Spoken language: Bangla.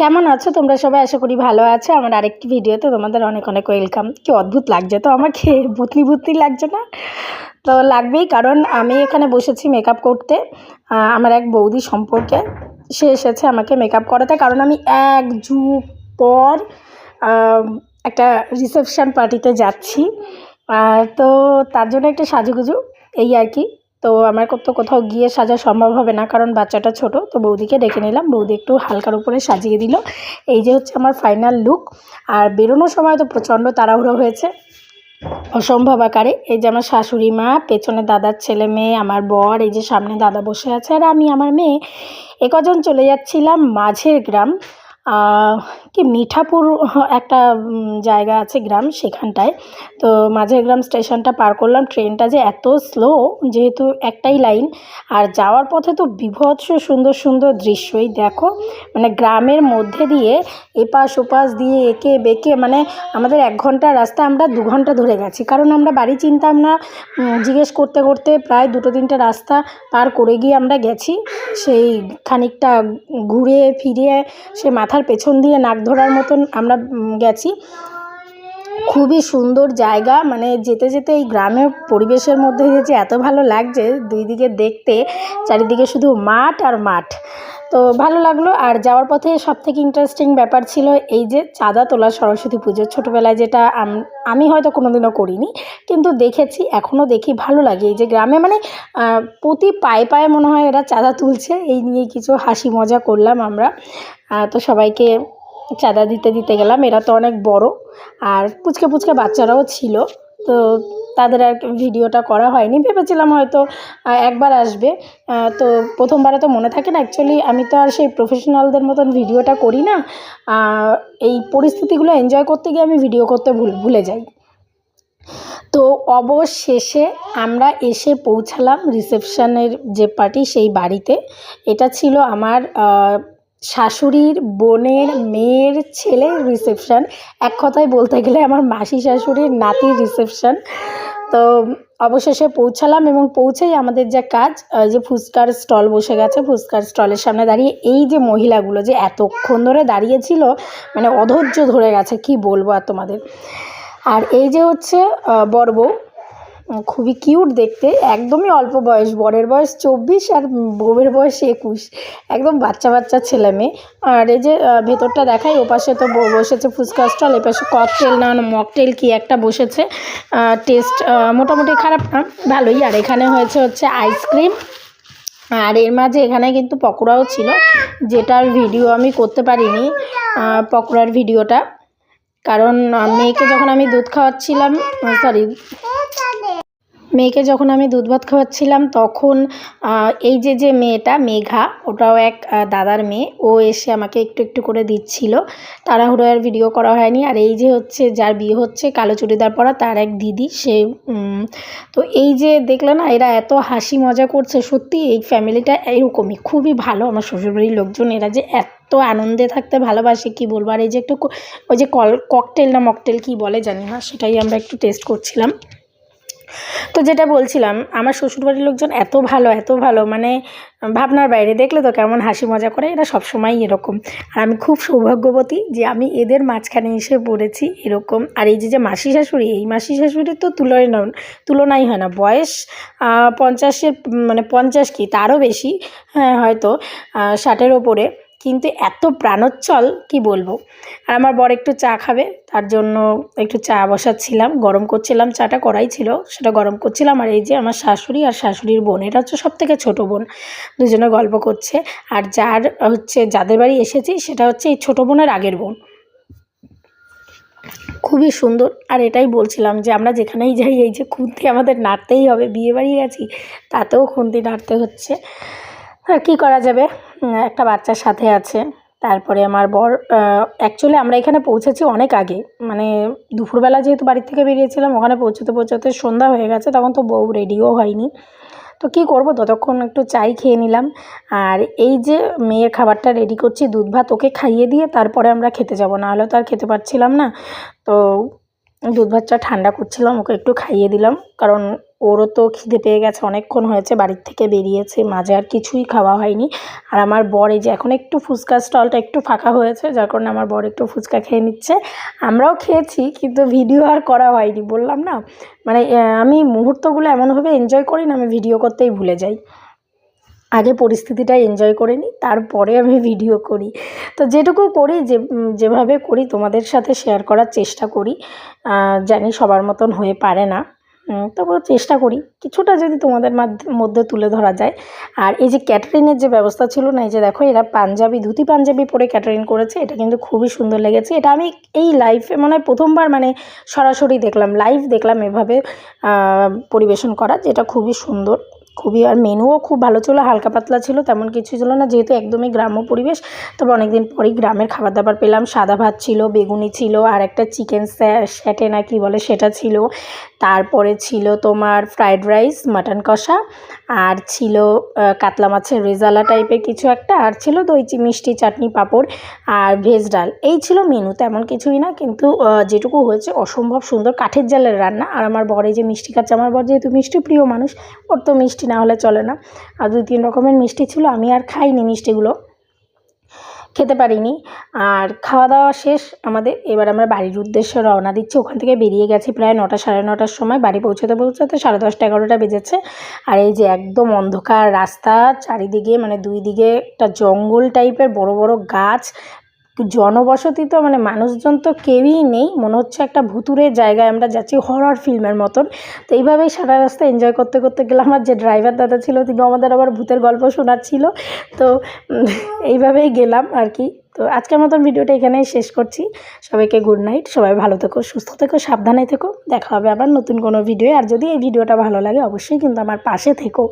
কেমন আছো? তোমরা সবাই আশা করি ভালো আছো। আমার আরেকটি ভিডিওতে তোমাদের অনেক অনেক ওয়েলকাম কি অদ্ভুত লাগছে তো আমাকে? ভূতনি ভূতনি লাগছে না? তো লাগবেই, কারণ আমি এখানে বসেছি মেকআপ করতে। আমার এক বৌদি সম্পর্কে। সে এসেছে আমাকে মেকআপ করাতে, কারণ আমি এক যুগ পর একটা রিসেপশান পার্টিতে যাচ্ছি। তো তার জন্য একটা সাজুগুজু, এই আর কি। তো আমার তো কোথাও গিয়ে সাজা সম্ভব হবে না, কারণ বাচ্চাটা ছোট, তো বৌদিকে ডেকে নিলাম। বৌদি একটু হালকার উপরে সাজিয়ে দিল। এই যে হচ্ছে আমার ফাইনাল লুক আর বেরোনোর সময় তো প্রচণ্ড তাড়াহুড়ো হয়েছে। অসম্ভব আকারে। এই যে আমার শাশুড়ি মা, পেছনে দাদার ছেলে মেয়ে, আমার বর, এই যে সামনে দাদা বসে আছে, আর আমি, আমার মেয়ে। এ কজন চলে যাচ্ছিলাম, মাঝের গ্রাম। কি মিঠাপুর একটা জায়গা আছে গ্রাম সেখানটায়। তো মাঝের গ্রাম স্টেশনটা পার করলাম। ট্রেনটা যে এত স্লো যেহেতু একটাই লাইন। আর যাওয়ার পথে তো বিভৎস সুন্দর সুন্দর দৃশ্যই। দেখো মানে গ্রামের মধ্যে দিয়ে এপাশ ওপাশ দিয়ে একে বেঁকে মানে আমাদের এক ঘণ্টা রাস্তা আমরা দু ঘণ্টা ধরে গেছি। কারণ আমরা বাড়ি চিনতাম না জিজ্ঞেস করতে করতে প্রায় দুটো তিনটে রাস্তা পার করে গিয়ে আমরা গেছি। সেই খানিকটা ঘুরে ফিরে সে মাথার পেছন দিয়ে নাক ধরার মতন আমরা গেছি। খুবই সুন্দর জায়গা মানে যেতে যেতে এই গ্রামের পরিবেশের মধ্যে যে এত ভালো লাগছে, দুই দিকে দেখতে, চারিদিকে শুধু মাঠ আর মাঠ। তো ভালো লাগল। আর যাওয়ার পথে সব থেকে ইন্টারেস্টিং ব্যাপার ছিল এই যে চাঁদা তোলা সরস্বতী পুজো। ছোটোবেলায় যেটা আমি হয়তো কোনোদিনও করিনি, কিন্তু দেখেছি, এখনও দেখি, ভালো লাগে। এই যে গ্রামে মানে প্রতি পায়ে পায়ে মনে হয় এরা চাঁদা তুলছে, এই নিয়ে কিছু হাসি মজা করলাম আমরা। তো সবাইকে চাঁদা দিতে দিতে গেলাম। এরা তো অনেক বড়, আর পুচকে পুচকে বাচ্চারাও ছিল। তো তাদের আর ভিডিওটা করা হয়নি। ভেবেছিলাম হয়তো একবার আসবে। তো প্রথমবারে তো মনে থাকে না অ্যাকচুয়ালি আমি তো আর সেই প্রফেশনালদের মতন ভিডিওটা করি না। এই পরিস্থিতিগুলো এনজয় করতে গিয়ে আমি ভিডিও করতে ভুল, ভুলে যাই। তো অবশেষে আমরা এসে পৌঁছালাম রিসেপশানের যে পার্টি সেই বাড়িতে। এটা ছিল আমার শাশুড়ির বোনের মেয়ের ছেলের রিসেপশন এক কথায় বলতে গেলে আমার মাসি শাশুড়ির নাতির রিসেপশান তো অবশেষে পৌঁছালাম এবং পৌঁছেই আমাদের যে কাজ যে ফুচকার স্টল বসে গেছে ফুচকার স্টলের সামনে দাঁড়িয়ে এই যে মহিলাগুলো যে এতক্ষণ ধরে দাঁড়িয়েছিল মানে অধৈর্য ধরে গেছে কি বলব আর তোমাদের? আর এই যে হচ্ছে উম, খুবই কিউট দেখতে। একদমই অল্প বয়স, বরের বয়স চব্বিশ আর বউয়ের বয়স একুশ। একদম বাচ্চা বাচ্চা ছেলে মেয়ে। আর এই যে ভেতরটা দেখাই, ওপাশে তো বসেছে ফুচকা স্টল, এপাশে ককটেল না মকটেল কি একটা বসেছে। টেস্ট মোটামুটি খারাপ না, ভালোই। আর এখানে হয়েছে হচ্ছে আইসক্রিম আর এর মাঝে এখানে কিন্তু পকোড়াও ছিল, যেটার ভিডিও আমি করতে পারিনি পকোড়ার ভিডিওটা কারণ মেয়েকে যখন আমি দুধ খাওয়াচ্ছিলাম সরি মেয়েকে যখন আমি দুধ ভাত খাওয়াচ্ছিলাম, তখন এই যে যে মেয়েটা, মেঘা, ওটাও এক দাদার মেয়ে, ও এসে আমাকে একটু একটু করে দিচ্ছিল। তাড়াহুড়ো আর ভিডিও করা হয়নি। আর এই যে হচ্ছে, যার বিয়ে হচ্ছে, কালো চুড়িদার পরা তার এক দিদি, সে তো এই যে দেখলে না, এরা এত হাসি মজা করছে, সত্যি এই ফ্যামিলিটা এরকমই, খুবই ভালো। আমার শ্বশুরবাড়ির লোকজন এরা যে এত আনন্দে থাকতে ভালোবাসে, কি বলব? আর এই যে একটু ওই যে কল ককটেল না মকটেল কি বলে জানি না, সেটাই আমরা একটু টেস্ট করছিলাম। তো যেটা বলছিলাম, আমার শ্বশুরবাড়ির লোকজন এত ভালো এত ভালো মানে ভাবনার বাইরে। দেখলে তো কেমন হাসি মজা করে, এরা সবসময়ই এরকম। আর আমি খুব সৌভাগ্যবতী যে আমি এদের মাঝখানে এসে পড়েছি এরকম। আর এই যে যে মাসি শাশুড়ি, এই মাসি শাশুড়ির তো তুলনায় তুলনাই হয় না। বয়স পঞ্চাশের মানে পঞ্চাশ কি, তারও বেশি হ্যাঁ হয়তো ষাটের ওপরে। কিন্তু এত প্রাণোচ্ছল, কি বলব? আর আমার বর একটু চা খাবে, তার জন্য একটু চা বসাচ্ছিলাম, গরম করছিলাম, চাটা করাই ছিল, সেটা গরম করছিলাম, আর এই যে আমার শাশুড়ি আর শাশুড়ির বোন, এটা হচ্ছে সব থেকে ছোটো বোন, দুজনে গল্প করছে, আর যার হচ্ছে যাদের বাড়ি এসেছি, সেটা হচ্ছে এই ছোটো বোনের আগের বোন। খুবই সুন্দর, আর এটাই বলছিলাম যে আমরা যেখানেই যাই, এই যে খুন্তি আমাদের নাড়তেই হবে, বিয়ে বাড়ি গেছি, তাতেও খুন্তি নাড়তে হচ্ছে। আর কী করা যাবে? একটা বাচ্চার সাথে আছে। তারপরে আমার বর অ্যাকচুয়ালি আমরা এখানে পৌঁছেছি অনেক আগে। মানে দুপুরবেলা যেহেতু বাড়ি থেকে বেরিয়েছিলাম, ওখানে পৌঁছতে পৌঁছতে সন্ধ্যা হয়ে গেছে, তখন তো বউ রেডিও হয়নি। তো কী করব? ততক্ষণ একটু চাই খেয়ে নিলাম। আর এই যে মেয়ের খাবারটা রেডি করছি, দুধ ভাত ওকে খাইয়ে দিয়ে তারপরে আমরা খেতে যাব। না হলে তো আর খেতে পারছিলাম না। তো দুধ ভাতটা ঠান্ডা করছিলাম, ওকে একটু খাইয়ে দিলাম। কারণ ওরও তো খিদে পেয়ে গেছে, অনেকক্ষণ হয়েছে বাড়ির থেকে বেরিয়েছে, মাঝে আর কিছুই খাওয়া হয়নি। আর আমার বর এই যে এখন একটু ফুচকা স্টলটা একটু ফাঁকা হয়েছে, যার কারণে আমার বর একটু ফুচকা খেয়ে নিচ্ছে। আমরাও খেয়েছি, কিন্তু ভিডিও আর করা হয়নি, বললাম না। মানে আমি মুহূর্তগুলো এমনভাবে এনজয় করি না, আমি ভিডিও করতেই ভুলে যাই। আগে পরিস্থিতিটা এনজয় করে নিই, তারপরে আমি ভিডিও করি। তো যেটুকু করি, যে যেভাবে করি, তোমাদের সাথে শেয়ার করার চেষ্টা করি। জানি সবার মতন হয়ে পারে না। তবুও চেষ্টা করি। কিছুটা যদি তোমাদের মাধ্য- মধ্যে তুলে ধরা যায়। আর এই যে ক্যাটারিনের যে ব্যবস্থা ছিল না, এই যে দেখো, এরা পাঞ্জাবি, ধুতি পাঞ্জাবি পরে ক্যাটারিন করেছে। এটা কিন্তু খুবই সুন্দর লেগেছে। এটা আমি এই লাইফে মনে হয় প্রথমবার মানে সরাসরি দেখলাম লাইভ দেখলাম এভাবে পরিবেশন করা, যেটা খুবই সুন্দর। খুবই আর মেনুও খুব ভালো ছিল, হালকা পাতলা ছিল, তেমন কিছু ছিল না। যেহেতু একদমই গ্রাম্য পরিবেশ, তবে অনেকদিন পরেই গ্রামের খাবার দাবার পেলাম। সাদা ভাত ছিল, বেগুনি ছিল, আর একটা চিকেন স্যাটে না কি বলে সেটা ছিল। তারপরে ছিল তোমার ফ্রায়েড রাইস মাটন কষা আর ছিল কাতলা মাছের রেজালা টাইপের কিছু একটা, আর ছিল দই মিষ্টি, চাটনি, পাঁপড় আর ভেজ ডাল। এই ছিল মেনু তেমন কিছুই না, কিন্তু যেটুকু হয়েছে অসম্ভব সুন্দর কাঠের জালের রান্না। আর আমার বরে যে মিষ্টি খাচ্ছে, আমার বর যেহেতু মিষ্টি প্রিয় মানুষ, ওর তো মিষ্টি না হলে চলে না। আর দুই তিন রকমের মিষ্টি ছিল, আমি আর খাইনি মিষ্টিগুলো। খেতে পারিনি। আর খাওয়া দাওয়া শেষ। আমাদের এবার আমরা বাড়ির উদ্দেশ্যে রওনা দিচ্ছি। ওখান থেকে বেরিয়ে গেছি প্রায় নটা, সাড়ে নটার সময়। বাড়ি পৌঁছাতে পৌঁছাতে সাড়ে দশটা, এগারোটা বেজেছে। আর এই যে একদম অন্ধকার রাস্তা, চারিদিকে মানে দুই দিকে একটা জঙ্গল টাইপের বড় বড় গাছ জনবসতি তো মানে মানুষজন তো কেউই নেই। মনে হচ্ছে একটা ভুতুরের জায়গায় আমরা যাচ্ছি হরর ফিল্মের মতন। তো এইভাবেই সারা রাস্তা এনজয় করতে করতে গেলাম। আর যে ড্রাইভার দাদা ছিল তিনি আমাদের আবার ভূতের গল্প শোনাচ্ছিল। তো এইভাবেই গেলাম আর কি। তো আজকের মতন ভিডিওটা এখানেই শেষ করছি। সবাইকে গুড নাইট সবাই ভালো থেকো, সুস্থ থেকো, সাবধানে থেকো। দেখা হবে আবার নতুন কোনো ভিডিও আর যদি এই ভিডিওটা ভালো লাগে, অবশ্যই কিন্তু আমার পাশে থেকো।